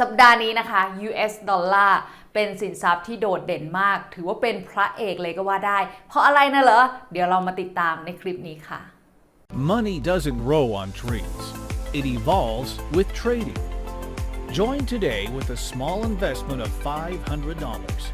สัปดาห์นี้นะคะ US ดอลลาร์เป็นสินทรัพย์ที่โดดเด่นมาก ถือว่าเป็นพระเอกเลยก็ว่าได้ เพราะอะไรนะเหรอ เดี๋ยวเรามาติดตามในคลิปนี้ค่ะ Money doesn't grow on trees, it evolves with trading. Join today with a small investment of $500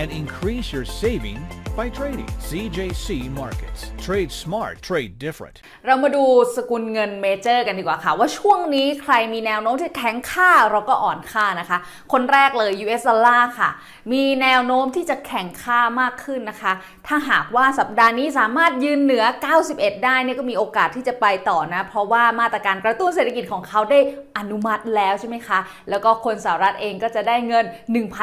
and increase your saving by trading. CJC Markets. Trade smart, trade different. เรามาดูสกุลเงินเมเจอร์กันดีกว่าค่ะ ว่าช่วงนี้ใครมีแนวโน้มที่แข็งค่าเราก็อ่อนค่านะคะ คนแรกเลย US ดอลลาร์ค่ะ มีแนวโน้มที่จะแข็งค่ามากขึ้นนะคะ ถ้าหากว่าสัปดาห์นี้สามารถยืนเหนือ 91 ได้เนี่ยก็มีโอกาสที่จะไปต่อนะ เพราะว่ามาตรการกระตุ้นเศรษฐกิจของเขาได้อนุมัติแล้วใช่ไหมคะ แล้วก็คนสหรัฐเองก็จะได้เงิน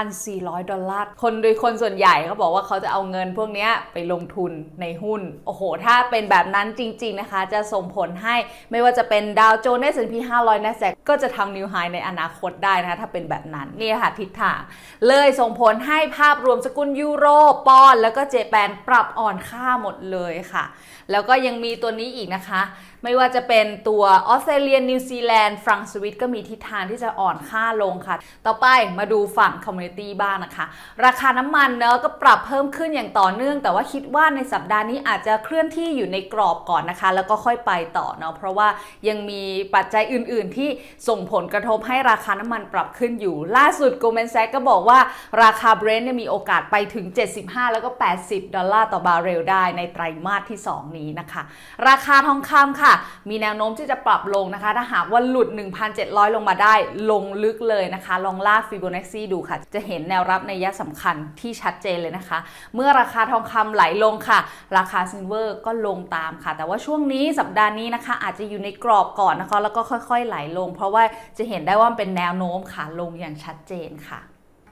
1,400 ดอลลาร์ คนโดยคนส่วนใหญ่เขาบอกว่าเขาจะเอาเงินพวกนี้ไปลงทุนในหุ้น โอ้โห ถ้าเป็นแบบนั้นจริง ๆ นะคะ จะส่งผลให้ไม่ว่าจะเป็นดาวโจนส์ S&P 500 NASDAQ ก็จะทำนิวไฮในอนาคตได้นะคะ ถ้าเป็นแบบนั้น นี่ค่ะทิศทาง เลยส่งผลให้ภาพรวมสกุลยูโรปอน แล้วก็เจแปนปรับอ่อนค่าหมดเลยค่ะ แล้วก็ยังมีตัวนี้อีกนะคะ ไม่ว่าจะเป็นตัวออสเตรเลียนิวซีแลนด์ฟรังสวิตก็มีทิศทางที่จะอ่อนค่าลงค่ะ ต่อไปมาดูฝั่งคอมมูนิตี้บ้างนะคะ ราคาน้ำมันเนอะก็ปรับเพิ่มขึ้นอย่างต่อเนื่อง แต่ว่าคิดว่าในสัปดาห์นี้อาจจะเคลื่อนที่อยู่ในกรอบก่อนนะคะ แล้วก็ค่อยไปต่อเนาะเพราะว่ายังมีปัจจัยอื่น ๆ ที่ส่งผลกระทบให้ราคาน้ำมันปรับขึ้นอยู่ ล่าสุด Goldman Sachs ก็บอกว่าราคาเบรนท์เนียมีโอกาสไปถึง 75 แล้วก็ 80 ดอลลาร์ต่อบาร์เรลได้ในไตรมาสที่ 2 นี้นะคะ ราคาทองคำค่ะมีแนวโน้มที่จะปรับลงนะคะ ถ้าหากว่าหลุด 1,700 ลงมาได้ลงลึกเลยนะคะ ลองลากฟิโบนัชซีดูค่ะ จะเห็นแนวรับในยะสำคัญที่ชัดเจนเลยนะคะ เมื่อราคาทองคำไหลลงค่ะ ราคาซิลเวอร์ก็ลงตามค่ะ แต่ว่าช่วงนี้สัปดาห์นี้นะคะ อาจจะอยู่ในกรอบก่อนนะคะ แล้วก็ค่อยๆไหลลง เพราะว่าจะเห็นได้ว่าเป็นแนวโน้มขาลงอย่างชัดเจนค่ะ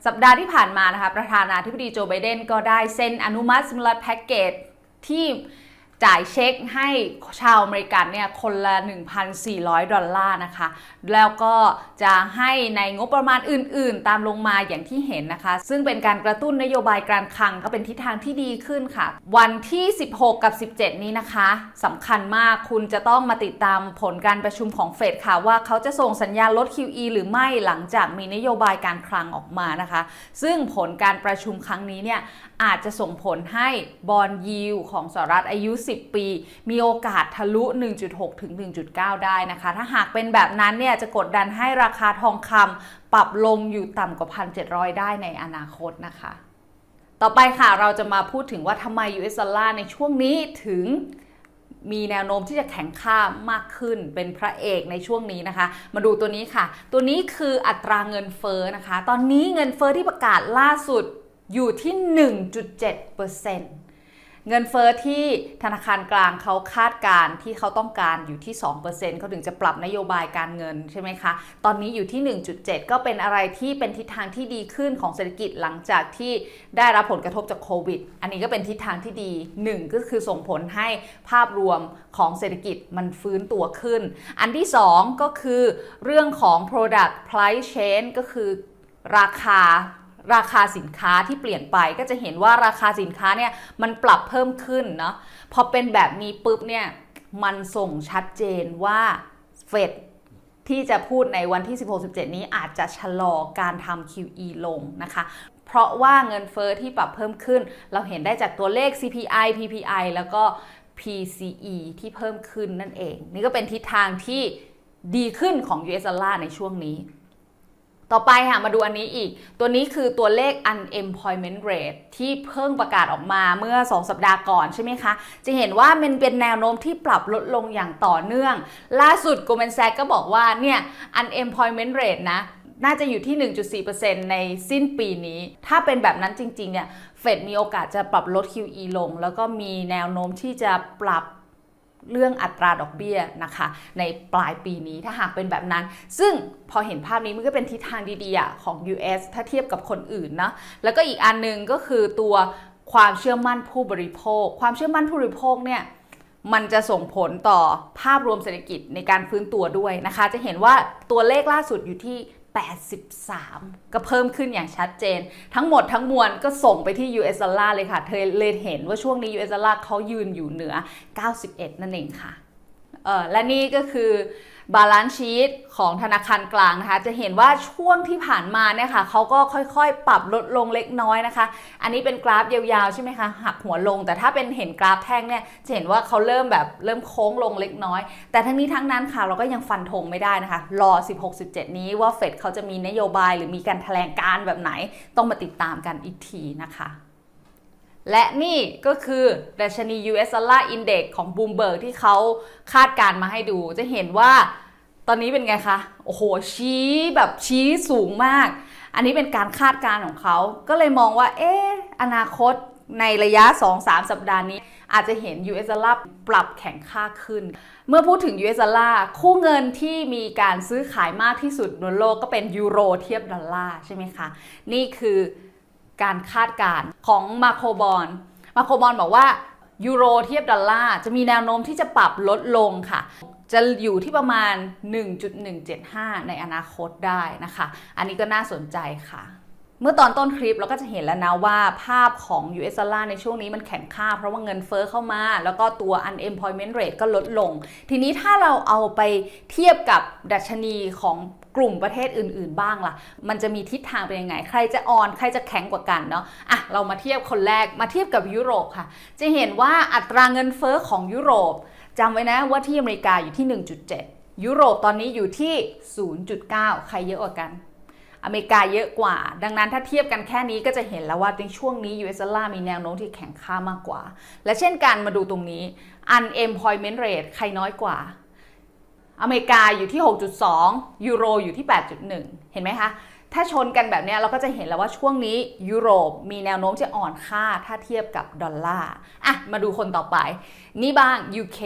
สัปดาห์ที่ผ่านมานะคะ ประธานาธิบดีโจไบเดนก็ได้เซ็นอนุมัติสมุลัสแพ็กเกจที่ จ่ายเช็คให้ชาวอเมริกันเนี่ยคนละ 1,400 ดอลลาร์นะคะ แล้วก็จะให้ในงบประมาณอื่นๆ ตามลงมาอย่างที่เห็นนะคะ ซึ่งเป็นการกระตุ้นนโยบายการคลังก็เป็นทิศทางที่ดีขึ้นค่ะ วันที่ 16 กับ 17 นี้นะคะสำคัญมากคุณจะต้องมาติดตามผลการประชุมของเฟดค่ะ ว่าเขาจะส่งสัญญาณลด QE หรือไม่หลังจากมีนโยบายการคลังออกมานะคะ ซึ่งผลการประชุมครั้งนี้เนี่ยอาจจะส่งผลให้บอลยิวของสหรัฐอายุ10 ปี มีโอกาสทะลุ 1.6 ถึง 1.9 ได้นะคะ ถ้าหากเป็นแบบนั้นเนี่ยจะกดดันให้ราคาทองคำปรับลงอยู่ต่ำกว่า 1,700 ได้ในอนาคตนะคะ ต่อไปค่ะเราจะมาพูดถึงว่าทำไม US ดอลลาร์ในช่วงนี้ถึงมีแนวโน้มที่จะแข็งค่ามากขึ้นเป็นพระเอกในช่วงนี้นะคะ มาดูตัวนี้ค่ะ ตัวนี้คืออัตราเงินเฟ้อนะคะ ตอนนี้เงินเฟ้อที่ประกาศล่าสุดอยู่ที่ 1.7%เเงินเฟ้อที่ธนาคารกลางเขาคาดการที่เขาต้องการอยู่ที่ 2%เขาถึงจะปรับนโยบายการเงินใช่ไหมคะ ตอนนี้อยู่ที่ 1.7 ก็เป็นอะไรที่เป็นทิศทางที่ดีขึ้นของเศรษฐกิจหลังจากที่ได้รับผลกระทบจากโควิด อันนี้ก็เป็นทิศทางที่ดี 1 ก็คือส่งผลให้ภาพรวมของเศรษฐกิจมันฟื้นตัวขึ้น อันที่ 2 ก็คือเรื่องของ product price change ก็คือราคา ราคาสินค้าที่เปลี่ยนไปก็จะเห็นว่าราคาสินค้าเนี่ยมันปรับเพิ่มขึ้นเนาะพอเป็นแบบนี้ปุ๊บเนี่ยมันส่งชัดเจนว่าเฟดที่จะพูดในวันที่ 16-17 นี้อาจจะชะลอการทำ QE ลงนะคะ เพราะว่าเงินเฟอ้อที่ปรับเพิ่มขึ้น เราเห็นได้จากตัวเลข CPI PPI แล้วก็ PCE ที่เพิ่มขึ้นนั่นเอง นี่ก็เป็นทิศทางที่ดีขึ้นของ US ดอลลาร์ในช่วงนี้ ต่อไปค่ะมาดูอันนี้อีก ตัวนี้คือตัวเลข unemployment rate ที่เพิ่งประกาศออกมาเมื่อ 2 สัปดาห์ก่อนใช่ไหมคะ จะเห็นว่ามันเป็นแนวโน้มที่ปรับลดลงอย่างต่อเนื่อง ล่าสุด Goldman Sachs ก็บอกว่าเนี่ย unemployment rate นะน่าจะอยู่ที่ 1.4%ในสิ้นปีนี้ ถ้าเป็นแบบนั้นจริง ๆ เนี่ย เฟดมีโอกาสจะปรับลด QE ลง แล้วก็มีแนวโน้มที่จะปรับ เรื่องอัตราดอกเบี้ยนะคะ ในปลายปีนี้ถ้าหากเป็นแบบนั้น ซึ่งพอเห็นภาพนี้มันก็เป็นทิศทางดีๆอะของ US ถ้าเทียบกับคนอื่นนะแล้วก็อีกอันหนึงก็คือตัวความเชื่อมั่นผู้บริโภค ความเชื่อมั่นผู้บริโภคเนี่ยมันจะส่งผลต่อภาพรวมเศรษฐกิจในการฟื้นตัวด้วยนะคะ จะเห็นว่าตัวเลขล่าสุดอยู่ที่ 83 ก็เพิ่มขึ้นอย่างชัดเจน ทั้งหมดทั้งมวลก็ส่งไปที่ US ดอลลาร์เลยค่ะ เธอเลยเห็นว่าช่วงนี้ US ดอลลาร์เขายืนอยู่เหนือ 91 นั่นเองค่ะ เออและนี่ก็คือ บาลานซ์ชีตของธนาคารกลางนะคะ จะเห็นว่าช่วงที่ผ่านมาเนี่ยค่ะเขาก็ค่อยๆ ปรับลดลงเล็กน้อยนะคะ อันนี้เป็นกราฟยาวๆ ใช่ไหมคะ หักหัวลง แต่ถ้าเป็นเห็นกราฟแท่งเนี่ยจะเห็นว่าเขาเริ่มแบบเริ่มโค้งลงเล็กน้อย แต่ทั้งนี้ทั้งนั้นค่ะเราก็ยังฟันธงไม่ได้นะคะ รอ 16-17 นี้ว่าเฟดเขาจะมีนโยบายหรือมีการแถลงการแบบไหน ต้องมาติดตามกันอีกทีนะคะ และนี่ก็คือดัชนี US Dollar Index ของ Bloomberg ที่เขาคาดการณ์มาให้ดู จะเห็นว่าตอนนี้เป็นไงคะ โอ้โห ชี้แบบชี้สูงมาก อันนี้เป็นการคาดการณ์ของเขา ก็เลยมองว่า เอ๊ะ อนาคตในระยะ 2-3 สัปดาห์นี้ อาจจะเห็น US Dollar ปรับแข็งค่าขึ้น เมื่อพูดถึง US Dollar คู่เงินที่มีการซื้อขายมากที่สุดบนโลกก็เป็นยูโรเทียบดอลลาร์ใช่ไหมคะ นี่คือ การคาดการณ์ของมาโครบอลมาโครบอลบอกว่ายูโรเทียบดอลลาร์จะมีแนวโน้มที่จะปรับลดลงค่ะ จะอยู่ที่ประมาณ 1.175 ในอนาคตได้นะคะ อันนี้ก็น่าสนใจค่ะ เมื่อตอนต้นคลิปเราก็จะเห็นแล้วนะว่าภาพของ US dollar ในช่วงนี้มันแข็งค่า เพราะว่าเงินเฟอ้อเข้ามา แล้วก็ตัว unemployment rate ก็ลดลง ทีนี้ถ้าเราเอาไปเทียบกับดัชนีของ กลุ่มประเทศอื่น ๆ บ้างล่ะ มันจะมีทิศทางเป็นยังไง ใครจะอ่อนใครจะแข็งกว่ากันเนาะอะเรามาเทียบคนแรกมาเทียบกับยุโรปค่ะ จะเห็นว่าอัตราเงินเฟอ้อของยุโรปจำไว้นะว่าที่อเมริกาอยู่ที่ 1.7 ยุโรปตอนนี้อยู่ที่ 0.9 ใครเยอะกว่ากันอเมริกาเยอะกว่า ดังนั้นถ้าเทียบกันแค่นี้ก็จะเห็นแล้วว่าในช่วงนี้ US dollar มีแนวโน้มที่แข็งค่ามากกว่า และเช่นกันมาดูตรงนี้ unemployment rate ใครน้อยกว่า อเมริกาอยู่ที่ 6.2 ยูโรอยู่ที่ 8.1 เห็นไหมคะ ถ้าชนกันแบบนี้เราก็จะเห็นแล้วว่าช่วงนี้ยุโรปมีแนวโน้มจะอ่อนค่าถ้าเทียบกับดอลลาร์ อะ มาดูคนต่อไป นี่บ้าง UK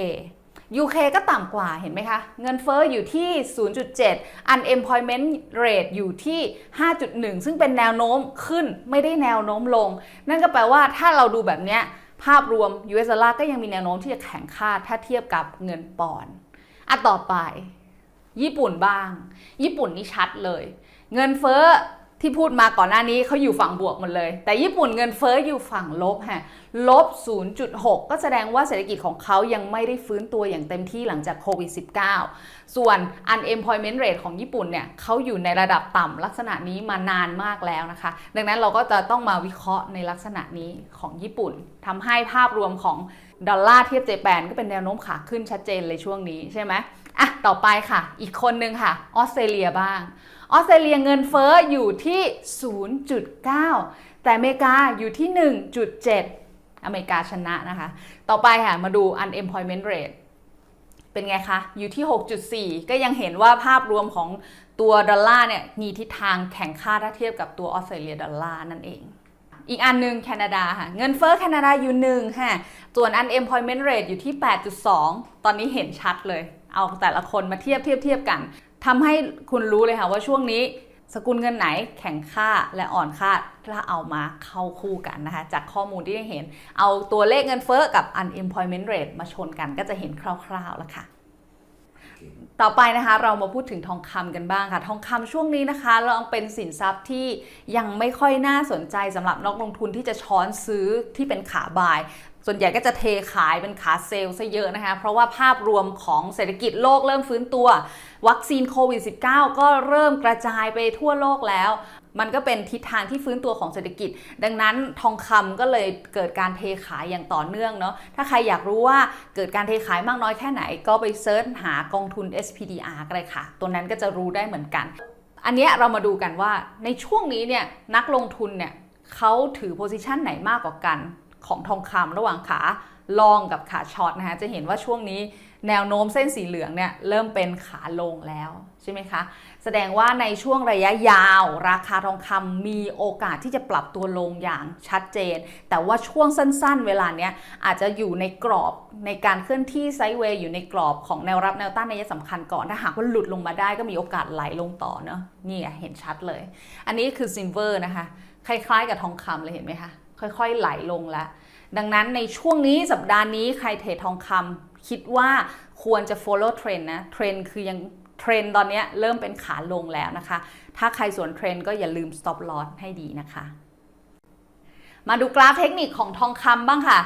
UK ก็ต่ำกว่าเห็นไหมคะ เงินเฟอ้ออยู่ที่ 0.7 unemployment rate อยู่ที่ 5.1 ซึ่งเป็นแนวโน้มขึ้นไม่ได้แนวโน้มลง นั่นก็แปลว่าถ้าเราดูแบบนี้ภาพรวม US dollar ก็ยังมีแนวโน้มที่จะแข็งค่าถ้าเทียบกับเงินปอนด์ อะต่อไป ญี่ปุ่นบ้าง ญี่ปุ่นนี่ชัดเลย เงินเฟ้อ ที่พูดมาก่อนหน้านี้เขาอยู่ฝั่งบวกหมดเลย แต่ญี่ปุ่นเงินเฟ้ออยู่ฝั่งลบฮะลบ 0.6 ก็แสดงว่าเศรษฐกิจของเขายังไม่ได้ฟื้นตัวอย่างเต็มที่หลังจากโควิด -19 ส่วน unemployment rate ของญี่ปุ่นเนี่ยเขาอยู่ในระดับต่ำลักษณะนี้มานานมากแล้วนะคะ ดังนั้นเราก็จะต้องมาวิเคราะห์ในลักษณะนี้ของญี่ปุ่นทำให้ภาพรวมของดอลลาร์เทียบเจแปนก็เป็นแนวโน้มขาขึ้นชัดเจนเลยช่วงนี้ใช่ไหมอะต่อไปค่ะ อีกคนนึงค่ะออสเตรเลียบ้าง ออสเตรเลียเงินเฟ้ออยู่ที่ 0.9 แต่อเมริกาอยู่ที่ 1.7 อเมริกาชนะนะคะ ต่อไปค่ะมาดู unemployment rate เป็นไงคะ อยู่ที่ 6.4 ก็ยังเห็นว่าภาพรวมของตัวดอลลาร์เนี่ยมีทิศทางแข่งค่าถ้าเทียบกับตัวออสเตรเลียดอลลาร์นั่นเอง อีกอันหนึงแคนาดาค่ะ เงินเฟ้อแคนาดาอยู่หนึ่งค่ะ ส่วน unemployment rate อยู่ที่ 8.2 ตอนนี้เห็นชัดเลย เอาแต่ละคนมาเทียบเทียบเทียบกัน ทำให้คุณรู้เลยค่ะว่าช่วงนี้สกุลเงินไหนแข็งค่าและอ่อนค่าถ้าเอามาเข้าคู่กันนะคะ จากข้อมูลที่ได้เห็น เอาตัวเลขเงินเฟ้อกับ unemployment rate มาชนกันก็จะเห็นคร่าวๆแล้วค่ะ ต่อไปนะคะเรามาพูดถึงทองคำกันบ้างค่ะ ทองคำช่วงนี้นะคะเราเป็นสินทรัพย์ที่ยังไม่ค่อยน่าสนใจสำหรับนักลงทุนที่จะช้อนซื้อที่เป็นขาบาย ส่วนใหญ่ก็จะเทขายเป็นขาเซลล์ซะเยอะนะคะ เพราะว่าภาพรวมของเศรษฐกิจโลกเริ่มฟื้นตัว วัคซีนโควิด -19 ก็เริ่มกระจายไปทั่วโลกแล้ว มันก็เป็นทิศทางที่ฟื้นตัวของเศรษฐกิจ ดังนั้นทองคำก็เลยเกิดการเทขายอย่างต่อเนื่องเนาะถ้าใครอยากรู้ว่าเกิดการเทขายมากน้อยแค่ไหน ก็ไปเซิร์ชหากองทุน SPDR ก็เลยค่ะ ตัวนั้นก็จะรู้ได้เหมือนกัน อันนี้เรามาดูกันว่าในช่วงนี้เนี่ยนักลงทุนเนี่ยเขาถือโพซิชันไหนมากกว่ากันของทองคำระหว่างขา ลองกับขาช็อตนะคะจะเห็นว่าช่วงนี้แนวโน้มเส้นสีเหลืองเนี่ยเริ่มเป็นขาลงแล้วใช่ไหมคะ แสดงว่าในช่วงระยะยาว ราคาทองคำมีโอกาสที่จะปรับตัวลงอย่างชัดเจน แต่ว่าช่วงสั้นๆ เวลาเนี้ยอาจจะอยู่ในกรอบในการเคลื่อนที่ไซด์เวย์อยู่ในกรอบของแนวรับแนวต้านในยะสำคัญก่อน ถ้าหากว่าหลุดลงมาได้ก็มีโอกาสไหลลงต่อเนาะนี่เห็นชัดเลย อันนี้คือซิลเวอร์นะคะ คล้ายๆ กับทองคำเลยเห็นไหมคะ ค่อยๆไหลลงแล้ว ดังนั้นในช่วงนี้สัปดาห์นี้ใครเทรดทองคำคิดว่าควรจะ follow trend นะเทรนคือยังเทรนตอนนี้เริ่มเป็นขาลงแล้วนะคะ ถ้าใครสวนเทรนก็อย่าลืม stop loss ให้ดีนะคะ มาดูกราฟเทคนิคของทองคำบ้างค่ะ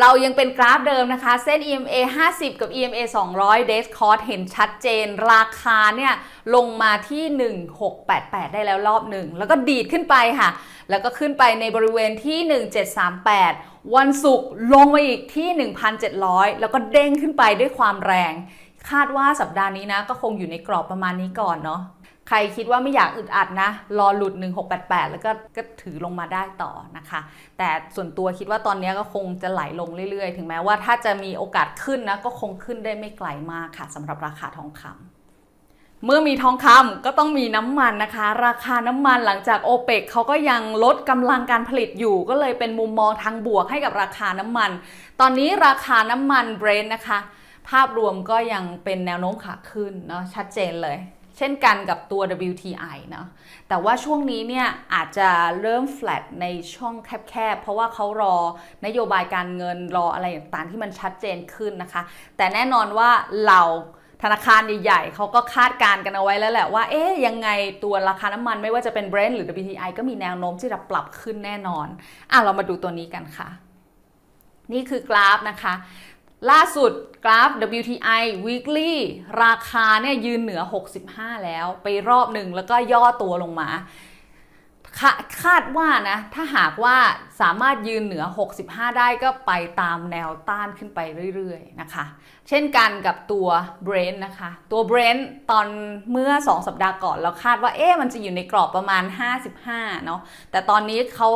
เรายังเป็นกราฟเดิมนะคะ เส้น EMA 50 กับ EMA 200 Days Cost เห็นชัดเจน ราคาเนี่ยลงมาที่ 1688 ได้แล้วรอบหนึ่ง แล้วก็ดีดขึ้นไปค่ะ แล้วก็ขึ้นไปในบริเวณที่ 1738 วันศุกร์ลงมาอีกที่ 1,700 แล้วก็เด้งขึ้นไปด้วยความแรง คาดว่าสัปดาห์นี้นะก็คงอยู่ในกรอบประมาณนี้ก่อนเนาะ ใครคิดว่าไม่อยากอึดอัดนะ รอหลุด 1688 แล้วก็ก็ถือลงมาได้ต่อนะคะ แต่ส่วนตัวคิดว่าตอนนี้ก็คงจะไหลลงเรื่อยๆ ถึงแม้ว่าถ้าจะมีโอกาสขึ้นนะ ก็คงขึ้นได้ไม่ไกลมากค่ะสำหรับราคาทองคำเมื่อมีทองคำก็ต้องมีน้ำมันนะคะ ราคาน้ำมันหลังจากโอเปกเขาก็ยังลดกำลังการผลิตอยู่ ก็เลยเป็นมุมมองทางบวกให้กับราคาน้ำมัน ตอนนี้ราคาน้ำมันเบรนท์นะคะ ภาพรวมก็ยังเป็นแนวโน้มขาขึ้นเนาะชัดเจนเลย เช่นกันกับตัว WTI เนาะแต่ว่าช่วงนี้เนี่ยอาจจะเริ่ม flat ในช่องแคบๆ เพราะว่าเขารอนโยบายการเงินรออะไรต่างๆที่มันชัดเจนขึ้นนะคะ แต่แน่นอนว่าเราธนาคารใหญ่ๆ เขาก็คาดการณ์กันเอาไว้แล้วแหละว่า เอ๊ยยังไงตัวราคาน้ำมันไม่ว่าจะเป็น Brent หรือ WTI ก็มีแนวโน้มที่จะปรับขึ้นแน่นอน อะ เรามาดูตัวนี้กันค่ะ นี่คือกราฟนะคะ ล่าสุดกราฟ WTI weekly ราคาเนี่ยยืนเหนือ 65 แล้วไปรอบหนึ่งแล้วก็ย่อตัวลงมาคาคาดว่านะถ้าหากว่าสามารถยืนเหนือ 65 ได้ก็ไปตามแนวต้านขึ้นไปเรื่อยๆนะคะ เช่นกันกับตัว Brent นะคะ ตัว Brent ตอนเมื่อ 2 สัปดาห์ก่อนเราคาดว่าเอ๊ะมันจะอยู่ในกรอบประมาณ 55 เนาะแต่ตอนนี้เขา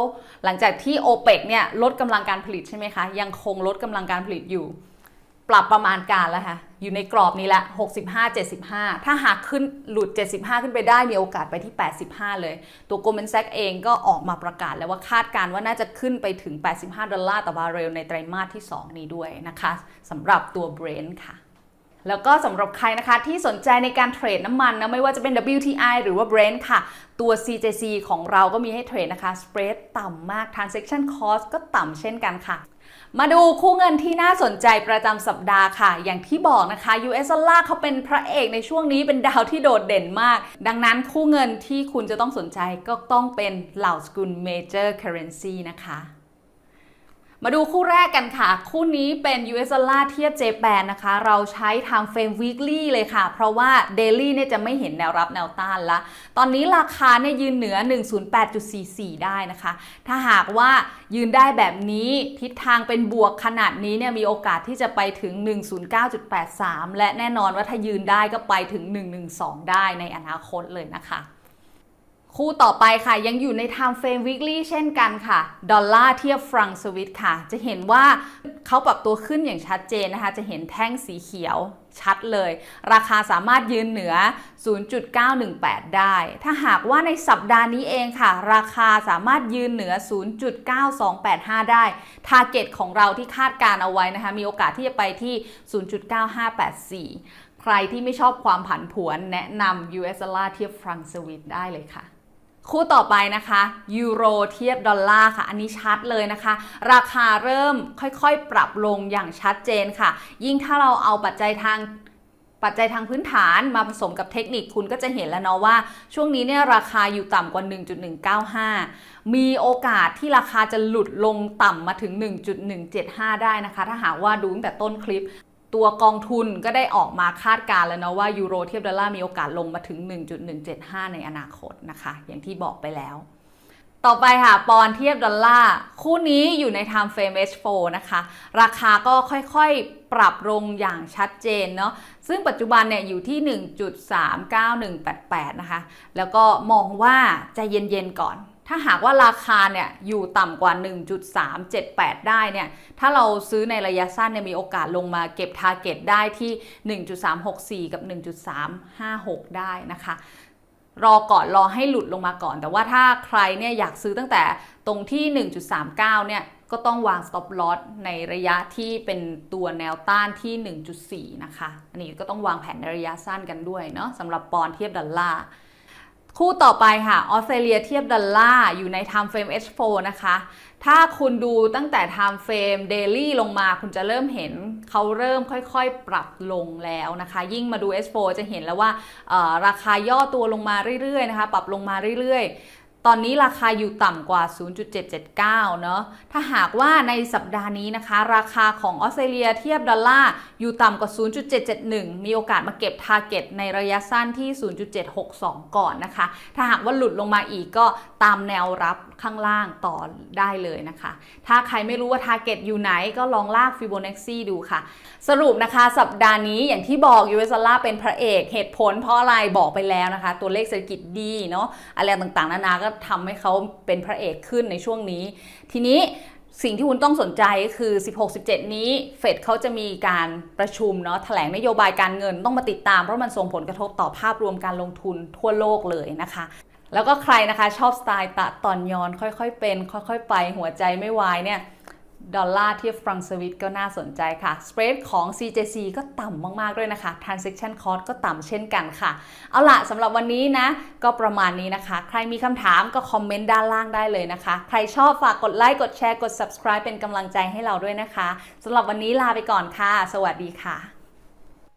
หลังจากที่ OPEC เนี่ยลดกำลังการผลิตใช่ไหมคะ ยังคงลดกำลังการผลิตอยู่ ปรับประมาณการแล้วค่ะอยู่ในกรอบนี้แหละ65 75 ถ้าหากขึ้นหลุด 75 ขึ้นไปได้มีโอกาสไปที่ 85 เลย ตัว Goldman Sachs เองก็ออกมาประกาศแล้วว่าคาดการณ์ว่าน่าจะขึ้นไปถึง 85 ดอลลาร์ต่อบาร์เรลในไตรมาสที่ 2 นี้ด้วยนะคะสำหรับตัว Brent ค่ะแล้วก็สำหรับใครนะคะที่สนใจในการเทรดน้ำมันนะไม่ว่าจะเป็น WTI หรือว่า Brent ค่ะ ตัว CJC ของเราก็มีให้เทรดนะคะ spread ต่ำมาก transaction cost ก็ต่ำเช่นกันค่ะ มาดูคู่เงินที่น่าสนใจประจำสัปดาห์ค่ะ อย่างที่บอกนะคะ US ดอลลาร์เขาเป็นพระเอกในช่วงนี้เป็นดาวที่โดดเด่นมาก ดังนั้นคู่เงินที่คุณจะต้องสนใจก็ต้องเป็นเหล่าสกุล major currency นะคะ มาดูคู่แรกกันค่ะ คู่นี้เป็น US dollar เทียบ Japan นะคะ เราใช้ time frame weekly เลยค่ะ เพราะว่า daily เนี่ยจะไม่เห็นแนวรับแนวต้านละ ตอนนี้ราคาเนี่ยยืนเหนือ 108.44 ได้นะคะ ถ้าหากว่ายืนได้แบบนี้ทิศทางเป็นบวกขนาดนี้เนี่ยมีโอกาสที่จะไปถึง 109.83 และแน่นอนว่าถ้ายืนได้ก็ไปถึง 112 ได้ในอนาคตเลยนะคะ คู่ต่อไปค่ะยังอยู่ใน time frame weekly เช่นกันค่ะ ดอลลาร์เทียบฟรังสวิตค่ะ จะเห็นว่าเขาปรับตัวขึ้นอย่างชัดเจนนะคะ จะเห็นแท่งสีเขียวชัดเลย ราคาสามารถยืนเหนือ 0.918 ได้ ถ้าหากว่าในสัปดาห์นี้เองค่ะ ราคาสามารถยืนเหนือ 0.9285 ได้ ทาร์เก็ตของเราที่คาดการเอาไว้นะคะ มีโอกาสที่จะไปที่ 0.9584 ใครที่ไม่ชอบความผันผวนแนะนำ US dollar เทียบฟรังสวิตได้เลยค่ะ คู่ต่อไปนะคะยูโรเทียบดอลลาร์ค่ะ อันนี้ชัดเลยนะคะ ราคาเริ่มค่อยๆ ปรับลงอย่างชัดเจนค่ะ ยิ่งถ้าเราเอาปัจจัยทางปัจจัยทางพื้นฐานมาผสมกับเทคนิคคุณก็จะเห็นแล้วเนาะว่า ช่วงนี้เนี่ยราคาอยู่ต่ำกว่า 1.195 มีโอกาสที่ราคาจะหลุดลงต่ำมาถึง 1.175 ได้นะคะ ถ้าหากว่าดูตั้งแต่ต้นคลิป ตัวกองทุนก็ได้ออกมาคาดการณ์แล้วนะว่ายูโรเทียบดอลลาร์มีโอกาสลงมาถึง 1.175 ในอนาคตนะคะ อย่างที่บอกไปแล้ว ต่อไปค่ะ ปอนเทียบดอลลาร์คู่นี้อยู่ใน time frame H4 นะคะ ราคาก็ค่อยๆ ปรับลงอย่างชัดเจนเนาะซึ่งปัจจุบันเนี่ยอยู่ที่ 1.39188 นะคะ แล้วก็มองว่าใจเย็นๆก่อน ถ้าหากว่าราคาเนี่ยอยู่ต่ำกว่า 1.378 ได้เนี่ย ถ้าเราซื้อในระยะสั้นเนี่ยมีโอกาสลงมาเก็บทาร์เก็ตได้ที่ 1.364 กับ 1.356 ได้นะคะ รอก่อนรอให้หลุดลงมาก่อน แต่ว่าถ้าใครเนี่ยอยากซื้อตั้งแต่ตรงที่ 1.39 เนี่ยก็ต้องวาง stop loss ในระยะที่เป็นตัวแนวต้านที่ 1.4 นะคะ อันนี้ก็ต้องวางแผนในระยะสั้นกันด้วยเนาะสำหรับปอนด์เทียบดอลลาร์ คู่ต่อไปค่ะออสเตรเลียเทียบดอลลาร์อยู่ใน time frame H4 นะคะ ถ้าคุณดูตั้งแต่ time frame daily ลงมาคุณจะเริ่มเห็นเขาเริ่มค่อยๆ ปรับลงแล้วนะคะ ยิ่งมาดู H4 จะเห็นแล้วว่าราคาย่อตัวลงมาเรื่อยๆนะคะ ปรับลงมาเรื่อยๆ ตอนนี้ราคาอยู่ต่ำกว่า 0.779 เนอะถ้าหากว่าในสัปดาห์นี้นะคะ ราคาของออสเตรเลียเทียบดอลลาร์อยู่ต่ำกว่า 0.771 มีโอกาสมาเก็บทาร์เก็ตในระยะสั้นที่ 0.762 ก่อนนะคะ ถ้าหากว่าหลุดลงมาอีกก็ตามแนวรับข้างล่างต่อได้เลยนะคะ ถ้าใครไม่รู้ว่าทาร์เก็ตอยู่ไหนก็ลองลากฟิโบนัชซีดูค่ะ สรุปนะคะสัปดาห์นี้อย่างที่บอก US ดอลลาร์เป็นพระเอก เหตุผลเพราะอะไรบอกไปแล้วนะคะ ตัวเลขเศรษฐกิจดีเนาะอะไรต่างๆนานาก็ทำให้เขาเป็นพระเอกขึ้นในช่วงนี้ ทีนี้สิ่งที่คุณต้องสนใจก็คือ 16-17 นี้ เฟดเขาจะมีการประชุมเนาะแถลงนโยบายการเงินต้องมาติดตาม เพราะมันส่งผลกระทบต่อภาพรวมการลงทุนทั่วโลกเลยนะคะ แล้วก็ใครนะคะชอบสไตล์ตะตอนยอนค่อยๆเป็น ค่อยๆ ไปหัวใจไม่วายเนี่ย ดอลลาร์เทียบฟรังสวิตก็น่าสนใจค่ะ สเปรดของ CJC ก็ต่ำมาก ๆ ด้วยนะคะ Transaction Cost ก็ต่ำเช่นกันค่ะ เอาล่ะสำหรับวันนี้นะ ก็ประมาณนี้นะคะ ใครมีคำถามก็คอมเมนต์ด้านล่างได้เลยนะคะ ใครชอบฝากกดไลค์ กดแชร์ กด subscribe เป็นกำลังใจให้เราด้วยนะคะสำหรับวันนี้ลาไปก่อนค่ะ สวัสดีค่ะ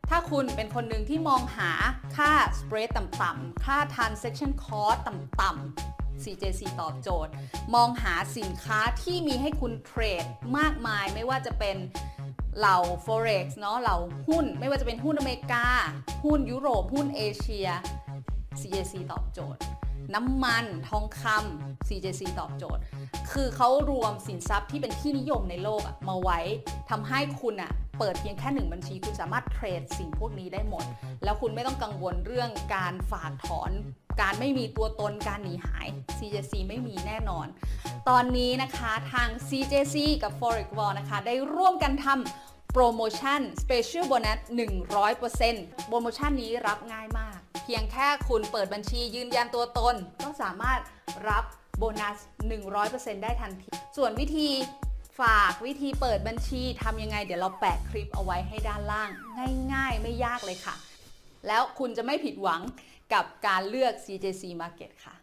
ถ้าคุณเป็นคนหนึ่งที่มองหาค่า spread ต่ำๆ ค่า transaction cost ต่ำๆ CJC ตอบโจทย์ มองหาสินค้าที่มีให้คุณเทรดมากมายไม่ว่าจะเป็นเหล่า forex เนาะเหล่าหุ้น ไม่ว่าจะเป็นหุ้นอเมริกา หุ้นยุโรป หุ้นเอเชีย CJC ตอบโจทย์ น้ำมันทองคำ CJC ตอบโจทย์ คือเขารวมสินทรัพย์ที่เป็นที่นิยมในโลกอะมาไว้ทำให้คุณอะเปิดเพียงแค่หนึ่งบัญชี คุณสามารถเทรดสิ่งพวกนี้ได้หมด แล้วคุณไม่ต้องกังวลเรื่องการฝากถอน การไม่มีตัวตนการหนีหาย CJC ไม่มีแน่นอน ตอนนี้นะคะทาง CJC กับ Forex Wall นะคะ ได้ร่วมกันทำโปรโมชั่น Special Bonus 100%โปรโมชั่นนี้รับง่ายมาก เพียงแค่คุณเปิดบัญชียืนยันตัวตน ก็สามารถรับโบนัส 100%ได้ทันที ส่วนวิธีฝากวิธีเปิดบัญชีทำยังไง เดี๋ยวเราแปะคลิปเอาไว้ให้ด้านล่าง ง่ายๆ ไม่ยากเลยค่ะ แล้วคุณจะไม่ผิดหวัง กับการเลือก CJC Market ค่ะ